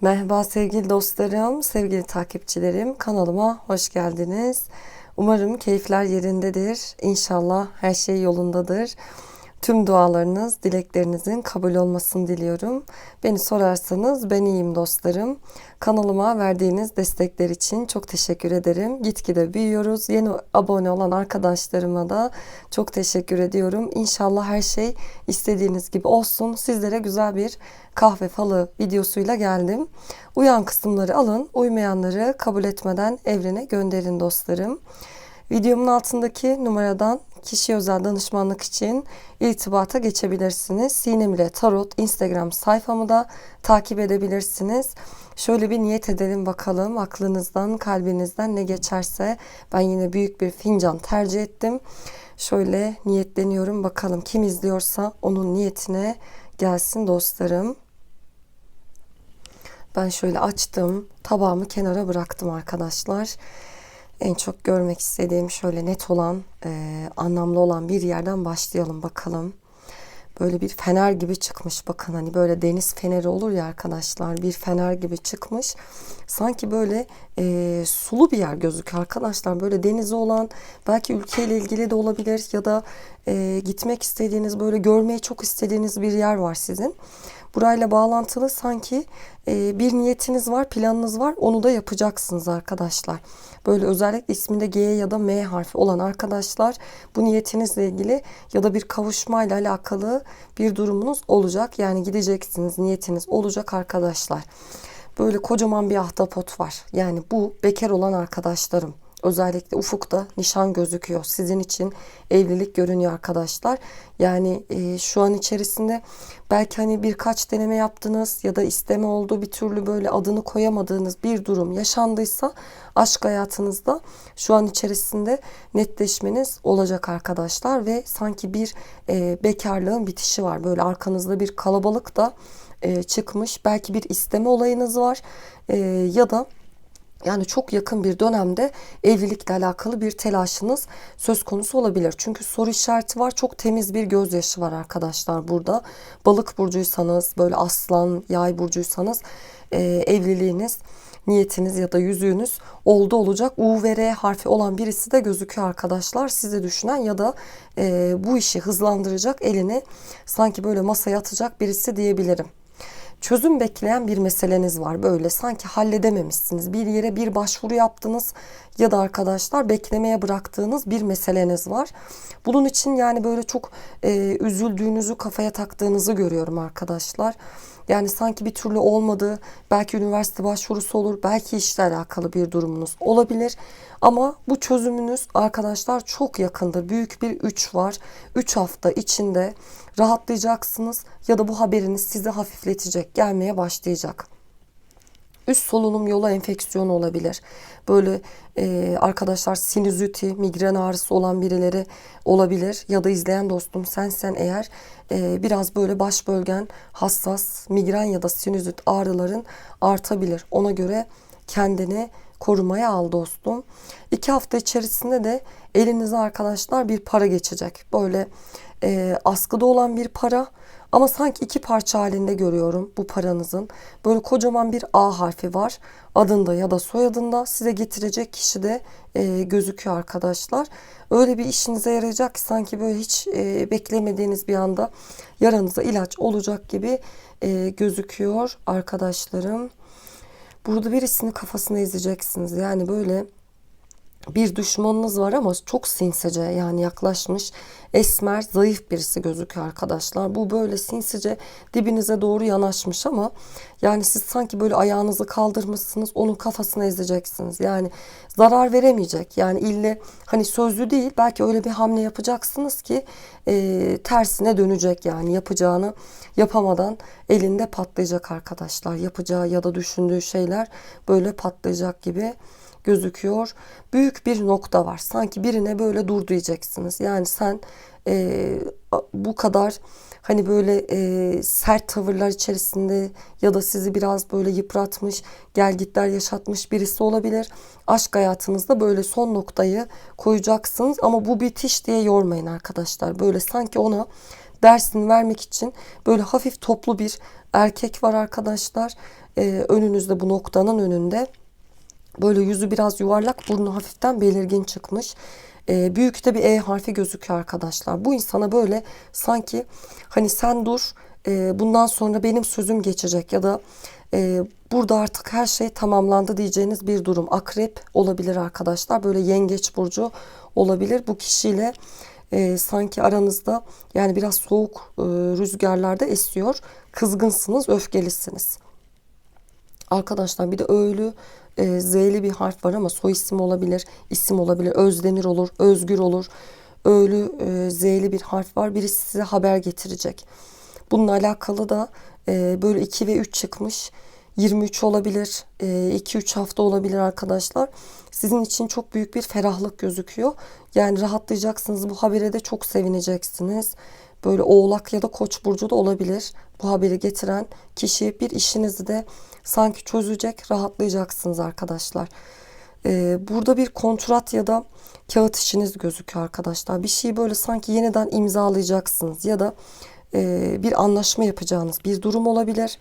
Merhaba sevgili dostlarım, sevgili takipçilerim. Kanalıma hoş geldiniz. Umarım keyifler yerindedir. İnşallah her şey yolundadır. Tüm dualarınız, dileklerinizin kabul olmasını diliyorum. Beni sorarsanız ben iyiyim dostlarım. Kanalıma verdiğiniz destekler için çok teşekkür ederim. Gitgide büyüyoruz. Yeni abone olan arkadaşlarıma da çok teşekkür ediyorum. İnşallah her şey istediğiniz gibi olsun. Sizlere güzel bir kahve falı videosuyla geldim. Uyan kısımları alın, uymayanları kabul etmeden evrene gönderin dostlarım. Videomun altındaki numaradan kişi özel danışmanlık için irtibata geçebilirsiniz. Sinem ile Tarot Instagram sayfamı da takip edebilirsiniz. Şöyle bir niyet edelim bakalım aklınızdan, kalbinizden ne geçerse. Ben yine büyük bir fincan tercih ettim. Şöyle niyetleniyorum bakalım kim izliyorsa onun niyetine gelsin dostlarım. Ben şöyle açtım. Tabağımı kenara bıraktım arkadaşlar. En çok görmek istediğim şöyle net olan, e, anlamlı olan bir yerden başlayalım bakalım. Böyle bir fener gibi çıkmış bakın hani böyle deniz feneri olur ya arkadaşlar bir fener gibi çıkmış. Sanki böyle e, sulu bir yer gözüküyor arkadaşlar. Böyle denizi olan belki ülkeyle ilgili de olabilir ya da e, gitmek istediğiniz böyle görmeyi çok istediğiniz bir yer var sizin. Burayla bağlantılı sanki e, bir niyetiniz var, planınız var. Onu da yapacaksınız arkadaşlar. Böyle özellikle isminde G ya da M harfi olan arkadaşlar bu niyetinizle ilgili ya da bir kavuşmayla alakalı bir durumunuz olacak. Yani gideceksiniz, niyetiniz olacak arkadaşlar. Böyle kocaman bir ahtapot var. Yani bu bekar olan arkadaşlarım. Özellikle ufukta nişan gözüküyor. Sizin için evlilik görünüyor arkadaşlar. Yani e, şu an içerisinde belki hani birkaç deneme yaptınız ya da isteme oldu bir türlü böyle adını koyamadığınız bir durum yaşandıysa aşk hayatınızda şu an içerisinde netleşmeniz olacak arkadaşlar ve sanki bir e, bekarlığın bitişi var. Böyle arkanızda bir kalabalık da e, çıkmış. Belki bir isteme olayınız var e, ya da yani çok yakın bir dönemde evlilikle alakalı bir telaşınız söz konusu olabilir. Çünkü soru işareti var. Çok temiz bir gözyaşı var arkadaşlar burada. Balık burcuysanız, böyle aslan, yay burcuysanız e, evliliğiniz niyetiniz ya da yüzüğünüz oldu olacak. U ve R harfi olan birisi de gözüküyor arkadaşlar. Sizi düşünen ya da e, bu işi hızlandıracak elini sanki böyle masaya atacak birisi diyebilirim çözüm bekleyen bir meseleniz var. Böyle sanki halledememişsiniz. Bir yere bir başvuru yaptınız ya da arkadaşlar beklemeye bıraktığınız bir meseleniz var. Bunun için yani böyle çok e, üzüldüğünüzü kafaya taktığınızı görüyorum arkadaşlar. Yani sanki bir türlü olmadı. Belki üniversite başvurusu olur. Belki işle alakalı bir durumunuz olabilir. Ama bu çözümünüz arkadaşlar çok yakındır. Büyük bir 3 var. 3 hafta içinde rahatlayacaksınız ya da bu haberiniz sizi hafifletecek, gelmeye başlayacak üst solunum yolu enfeksiyonu olabilir. Böyle e, arkadaşlar sinüziti, migren ağrısı olan birileri olabilir. Ya da izleyen dostum sensen eğer e, biraz böyle baş bölgen hassas, migren ya da sinüzit ağrıların artabilir. Ona göre kendini korumaya al dostum. İki hafta içerisinde de elinize arkadaşlar bir para geçecek. Böyle e, askıda olan bir para ama sanki iki parça halinde görüyorum bu paranızın. Böyle kocaman bir A harfi var. Adında ya da soyadında size getirecek kişi de e, gözüküyor arkadaşlar. Öyle bir işinize yarayacak ki sanki böyle hiç e, beklemediğiniz bir anda yaranıza ilaç olacak gibi e, gözüküyor arkadaşlarım. Burada birisini kafasına ezeceksiniz. Yani böyle bir düşmanınız var ama çok sinsice yani yaklaşmış esmer zayıf birisi gözüküyor arkadaşlar. Bu böyle sinsice dibinize doğru yanaşmış ama yani siz sanki böyle ayağınızı kaldırmışsınız onun kafasına ezeceksiniz. Yani zarar veremeyecek yani ille hani sözlü değil belki öyle bir hamle yapacaksınız ki e, tersine dönecek yani yapacağını yapamadan elinde patlayacak arkadaşlar. Yapacağı ya da düşündüğü şeyler böyle patlayacak gibi gözüküyor. Büyük bir nokta var. Sanki birine böyle dur diyeceksiniz. Yani sen e, bu kadar hani böyle e, sert tavırlar içerisinde ya da sizi biraz böyle yıpratmış, gelgitler yaşatmış birisi olabilir. Aşk hayatınızda böyle son noktayı koyacaksınız ama bu bitiş diye yormayın arkadaşlar. Böyle sanki ona dersini vermek için böyle hafif toplu bir erkek var arkadaşlar. Ee, önünüzde bu noktanın önünde. Böyle yüzü biraz yuvarlak, burnu hafiften belirgin çıkmış. Ee, büyükte bir E harfi gözüküyor arkadaşlar. Bu insana böyle sanki hani sen dur e, bundan sonra benim sözüm geçecek ya da e, burada artık her şey tamamlandı diyeceğiniz bir durum. Akrep olabilir arkadaşlar. Böyle yengeç burcu olabilir. Bu kişiyle e, sanki aranızda yani biraz soğuk e, rüzgarlarda esiyor. Kızgınsınız, öfkelisiniz. Arkadaşlar bir de öğlü e, Z'li bir harf var ama soy isim olabilir, isim olabilir, Özdemir olur, Özgür olur. Öğlü e, Z'li bir harf var. Birisi size haber getirecek. Bununla alakalı da e, böyle 2 ve 3 çıkmış. 23 olabilir, 2-3 hafta olabilir arkadaşlar. Sizin için çok büyük bir ferahlık gözüküyor. Yani rahatlayacaksınız. Bu habere de çok sevineceksiniz. Böyle oğlak ya da koç burcu da olabilir. Bu haberi getiren kişi bir işinizi de sanki çözecek, rahatlayacaksınız arkadaşlar. Ee, burada bir kontrat ya da kağıt işiniz gözüküyor arkadaşlar. Bir şeyi böyle sanki yeniden imzalayacaksınız ya da e, bir anlaşma yapacağınız bir durum olabilir.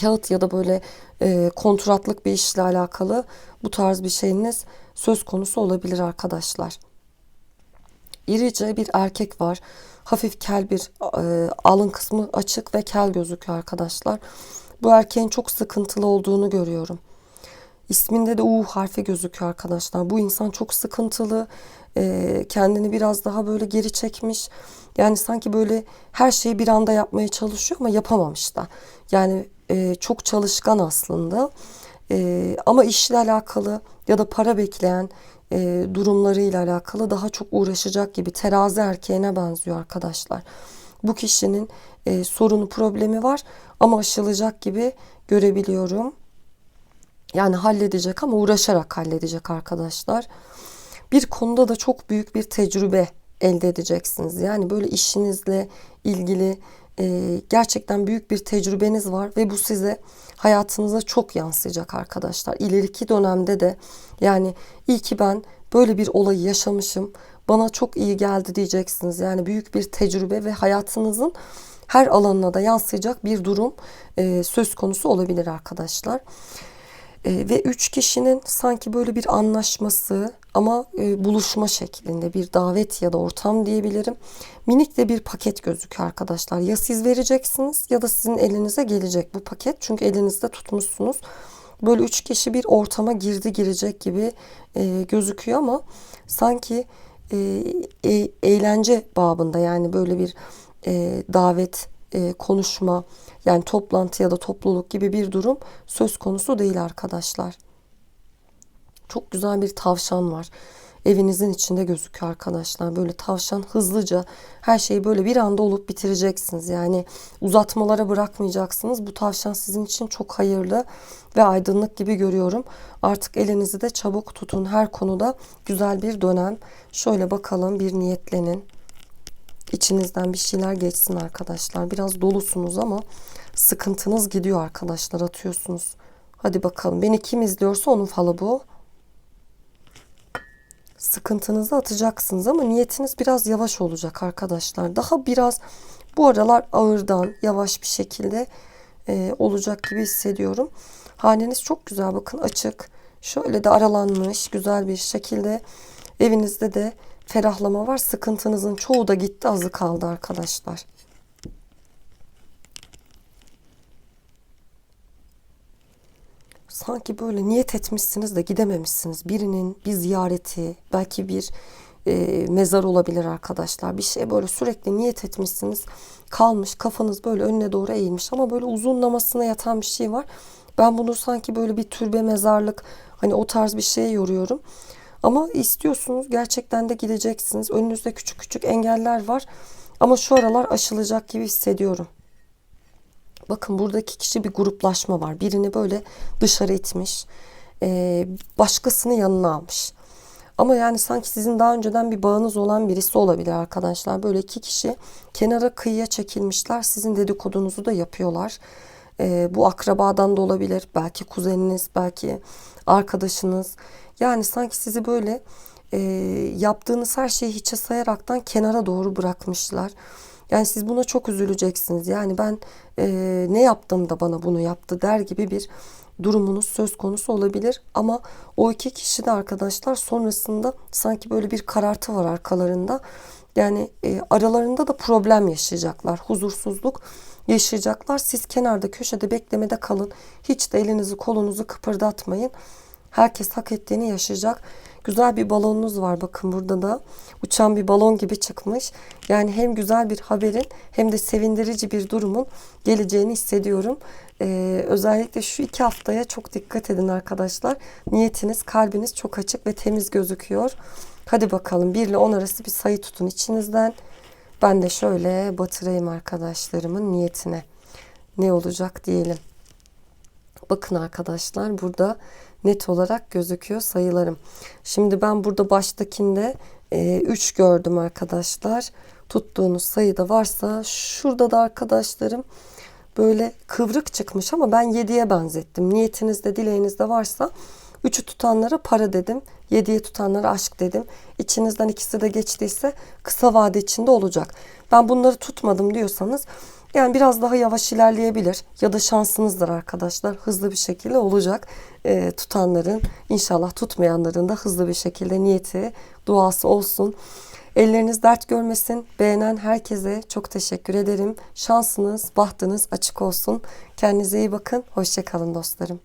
Kağıt ya da böyle e, kontratlık bir işle alakalı bu tarz bir şeyiniz söz konusu olabilir arkadaşlar. İrice bir erkek var. Hafif kel bir e, alın kısmı açık ve kel gözüküyor arkadaşlar. Bu erkeğin çok sıkıntılı olduğunu görüyorum. İsminde de U harfi gözüküyor arkadaşlar. Bu insan çok sıkıntılı. E, kendini biraz daha böyle geri çekmiş. Yani sanki böyle her şeyi bir anda yapmaya çalışıyor ama yapamamış da. Yani e, çok çalışkan aslında. E, ama işle alakalı ya da para bekleyen e, durumlarıyla alakalı daha çok uğraşacak gibi terazi erkeğine benziyor arkadaşlar. Bu kişinin e, sorunu problemi var ama aşılacak gibi görebiliyorum. Yani halledecek ama uğraşarak halledecek arkadaşlar. Bir konuda da çok büyük bir tecrübe elde edeceksiniz. Yani böyle işinizle ilgili e, gerçekten büyük bir tecrübeniz var ve bu size hayatınıza çok yansıyacak arkadaşlar. İleriki dönemde de yani iyi ki ben böyle bir olayı yaşamışım. Bana çok iyi geldi diyeceksiniz. Yani büyük bir tecrübe ve hayatınızın her alanına da yansıyacak bir durum e, söz konusu olabilir arkadaşlar. E, ve üç kişinin sanki böyle bir anlaşması ama e, buluşma şeklinde bir davet ya da ortam diyebilirim. Minik de bir paket gözüküyor arkadaşlar. Ya siz vereceksiniz ya da sizin elinize gelecek bu paket. Çünkü elinizde tutmuşsunuz. Böyle üç kişi bir ortama girdi girecek gibi e, gözüküyor ama sanki e, e, eğlence babında yani böyle bir e, davet, e, konuşma yani toplantı ya da topluluk gibi bir durum söz konusu değil arkadaşlar. Çok güzel bir tavşan var. Evinizin içinde gözüküyor arkadaşlar. Böyle tavşan hızlıca her şeyi böyle bir anda olup bitireceksiniz. Yani uzatmalara bırakmayacaksınız. Bu tavşan sizin için çok hayırlı ve aydınlık gibi görüyorum. Artık elinizi de çabuk tutun. Her konuda güzel bir dönem. Şöyle bakalım bir niyetlenin. İçinizden bir şeyler geçsin arkadaşlar. Biraz dolusunuz ama sıkıntınız gidiyor arkadaşlar atıyorsunuz. Hadi bakalım. Beni kim izliyorsa onun falı bu. Sıkıntınızı atacaksınız ama niyetiniz biraz yavaş olacak arkadaşlar. Daha biraz bu aralar ağırdan yavaş bir şekilde e, olacak gibi hissediyorum. Haneniz çok güzel bakın açık. Şöyle de aralanmış güzel bir şekilde evinizde de ferahlama var. Sıkıntınızın çoğu da gitti azı kaldı arkadaşlar. Sanki böyle niyet etmişsiniz de gidememişsiniz. Birinin bir ziyareti, belki bir e, mezar olabilir arkadaşlar. Bir şey böyle sürekli niyet etmişsiniz. Kalmış kafanız böyle önüne doğru eğilmiş ama böyle uzunlamasına yatan bir şey var. Ben bunu sanki böyle bir türbe mezarlık hani o tarz bir şeye yoruyorum. Ama istiyorsunuz gerçekten de gideceksiniz. Önünüzde küçük küçük engeller var. Ama şu aralar aşılacak gibi hissediyorum. Bakın buradaki kişi bir gruplaşma var. Birini böyle dışarı itmiş. Ee, başkasını yanına almış. Ama yani sanki sizin daha önceden bir bağınız olan birisi olabilir arkadaşlar. Böyle iki kişi kenara kıyıya çekilmişler. Sizin dedikodunuzu da yapıyorlar. Ee, bu akrabadan da olabilir. Belki kuzeniniz, belki arkadaşınız. Yani sanki sizi böyle e, yaptığınız her şeyi hiçe sayaraktan kenara doğru bırakmışlar. Yani siz buna çok üzüleceksiniz. Yani ben e, ne yaptım da bana bunu yaptı der gibi bir durumunuz söz konusu olabilir. Ama o iki kişi de arkadaşlar sonrasında sanki böyle bir karartı var arkalarında. Yani e, aralarında da problem yaşayacaklar. Huzursuzluk yaşayacaklar. Siz kenarda köşede beklemede kalın. Hiç de elinizi kolunuzu kıpırdatmayın. Herkes hak ettiğini yaşayacak. Güzel bir balonunuz var bakın burada da. Uçan bir balon gibi çıkmış. Yani hem güzel bir haberin hem de sevindirici bir durumun geleceğini hissediyorum. Ee, özellikle şu iki haftaya çok dikkat edin arkadaşlar. Niyetiniz, kalbiniz çok açık ve temiz gözüküyor. Hadi bakalım 1 ile 10 arası bir sayı tutun içinizden. Ben de şöyle batırayım arkadaşlarımın niyetine. Ne olacak diyelim. Bakın arkadaşlar burada net olarak gözüküyor sayılarım. Şimdi ben burada baştakinde 3 gördüm arkadaşlar. Tuttuğunuz sayıda varsa şurada da arkadaşlarım böyle kıvrık çıkmış ama ben 7'ye benzettim. Niyetinizde dileğinizde varsa 3'ü tutanlara para dedim. 7'ye tutanlara aşk dedim. İçinizden ikisi de geçtiyse kısa vade içinde olacak. Ben bunları tutmadım diyorsanız yani biraz daha yavaş ilerleyebilir ya da şansınızdır arkadaşlar. Hızlı bir şekilde olacak. E, tutanların inşallah tutmayanların da hızlı bir şekilde niyeti, duası olsun. Elleriniz dert görmesin. Beğenen herkese çok teşekkür ederim. Şansınız, bahtınız açık olsun. Kendinize iyi bakın. Hoşçakalın dostlarım.